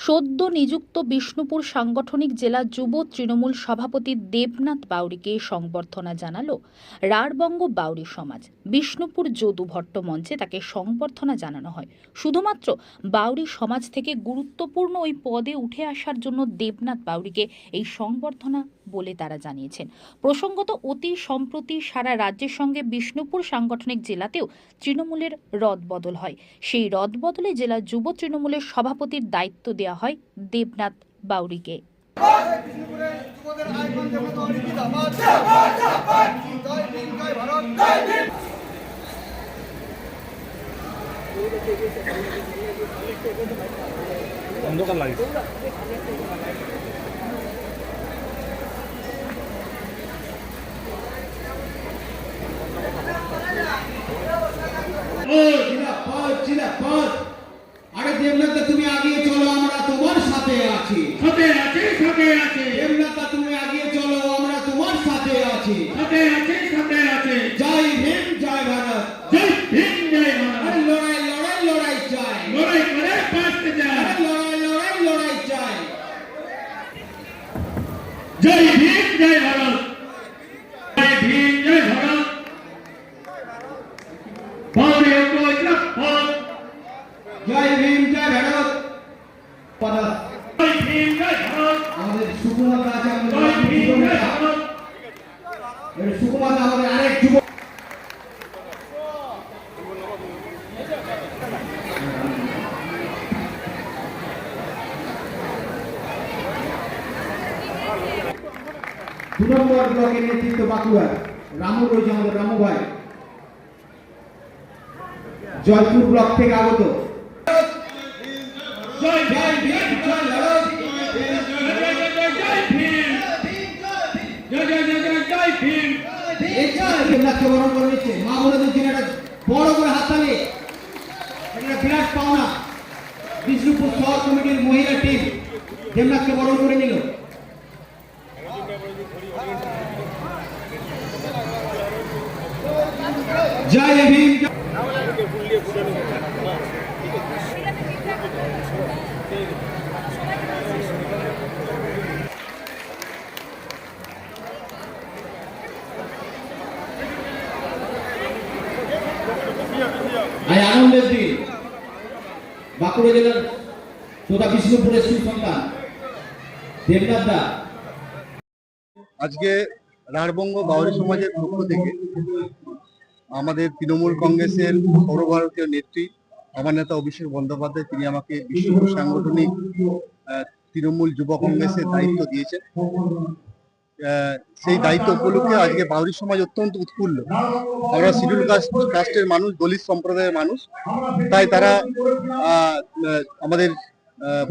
সদ্য নিযুক্ত বিষ্ণুপুর সাংগঠনিক জেলা যুব তৃণমূল সভাপতি দেবনাথ বাউরিকে সংবর্ধনা জানালো রাঢ়বঙ্গ বাউরি সমাজ। বিষ্ণুপুর যদু ভট্ট মঞ্চে তাকে সংবর্ধনা জানানো হয়। শুধুমাত্র বাউরি সমাজ থেকে গুরুত্বপূর্ণ ওই পদে উঠে আসার জন্য দেবনাথ বাউরিকে এই সংবর্ধনা বলে তারা জানিয়েছেন। প্রসঙ্গত অতি সম্প্রতি সারা রাজ্যের সঙ্গে বিষ্ণুপুর সাংগঠনিক জেলাতেও তৃণমূলের রদবদল হয়। সেই রদবদলে জেলা যুব তৃণমূলের সভাপতির দায়িত্ব দেওয়া হয় দেবনাথ বাউরিকে অন্ধকার লাগে। আরে দেবনাথা জয় ভীম জয় ভারত। জয় ভীম জয় ভারত। বাউরে কৈলাস জয় ভীম জয় ভারত। পাদা জয় ভীম জয় ভারত। আমাদের সুকুমাতা আছে জয় ভীম জয় ভারত এই সুকুমাতা আমাদের আরেক যুবক দু নম্বর ব্লকের নেতৃত্ব বাঁকুড়া রামু রয়েছে আমাদের রামু ভাই। জয়পুর ব্লক থেকে আগত। মা একটা বড় করে পাওনা। বিষ্ণুপুর শহর কমিটির মহিলা টিম দেবনাথকে বরণ করে নিল। জয় ভীম আজ আনন্দের দিন। বাঁকুড়া জেলার তথা বিষ্ণুপুরের সুসন্তান, দেবনাথ আজকে রাঢ়বঙ্গ বাউরি সমাজের পক্ষ থেকে আমাদের তৃণমূল কংগ্রেসের সর্বভারতীয় নেত্রী আমার নেতা অভিষেক বন্দ্যোপাধ্যায়, তিনি আমাকে বিশ্ব সাংগঠনিক তৃণমূল যুব কংগ্রেসের দায়িত্ব দিয়েছেন। সেই দায়িত্ব উপলক্ষে আজকে বাউরি সমাজ অত্যন্ত উৎফুল্ল। আমরা শিডিউল কাস্ট, কাস্টের মানুষ, দলিত সম্প্রদায়ের মানুষ। তাই তারা আমাদের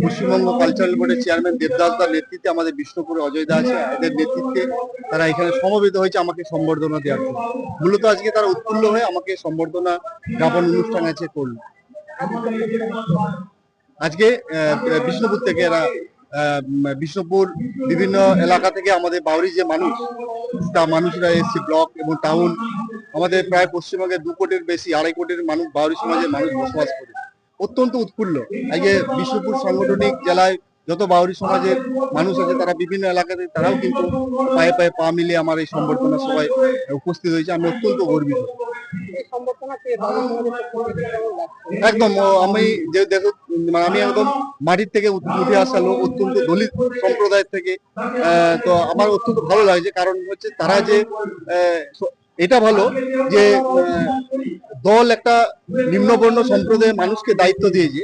পশ্চিমবঙ্গ কালচারাল বোর্ডের চেয়ারম্যান দেবদাস দার নেতৃত্বে আমাদের বিষ্ণুপুরে অজয় দা আছে। এদের নেতৃত্বে তারা এখানে সমবেত হয়েছে, আমাকে সম্বর্ধনা দেওয়ার জন্য। মূলত আজকে তারা উৎফুল্ল হয়ে আমাকে সম্বর্ধনা জ্ঞাপন অনুষ্ঠান আছে করল। আজকে বিষ্ণুপুর থেকে এরা বিষ্ণুপুর বিভিন্ন এলাকা থেকে আমাদের বাউরি যে মানুষ, তা মানুষরা এসছে, ব্লক এবং টাউন। আমাদের প্রায় পশ্চিমবঙ্গে দু কোটির বেশি, আড়াই কোটির মানুষ বাউরি সমাজের মানুষ বসবাস করে। অত্যন্ত উৎফুল্ল। আজকে বিশ্বপুর সাংগঠনিক জেলায় যত বাউরি সমাজের মানুষ আছে তারা বিভিন্ন এলাকাতে তারাও কিন্তু পায়ে পায়ে পা মিলিয়ে আমার এই সম্বর্ধনা সবাই উপস্থিত হয়েছে। আমি অত্যন্ত গর্বিত। একদম আমি যে দেখো মানে আমি একদম মাটির থেকে উঠে আসা লোক অত্যন্ত দলিত সম্প্রদায়ের থেকে তো আমার অত্যন্ত ভালো লাগছে। কারণ হচ্ছে তারা যে এটা ভালো যে দল একটা নিম্নবর্ণ সম্প্রদায়ের মানুষকে দায়িত্ব দিয়েছে।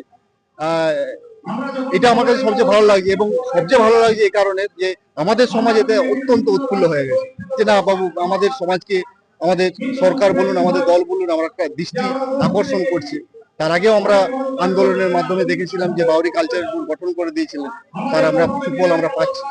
এটা আমার কাছে সবচেয়ে ভালো লাগছে এবং সবচেয়ে ভালো লাগছে এই কারণে যে আমাদের সমাজ এতে অত্যন্ত উৎফুল্ল হয়ে গেছে। যে না, বাবু, আমাদের সমাজকে, আমাদের সরকার বলুন, আমাদের দল বলুন, আমরা একটা দৃষ্টি আকর্ষণ করছে। তার আগেও আমরা আন্দোলনের মাধ্যমে দেখেছিলাম যে বাউরি কালচার গঠন করে দিয়েছিলেন। তার আমরা সুফল আমরা পাচ্ছি।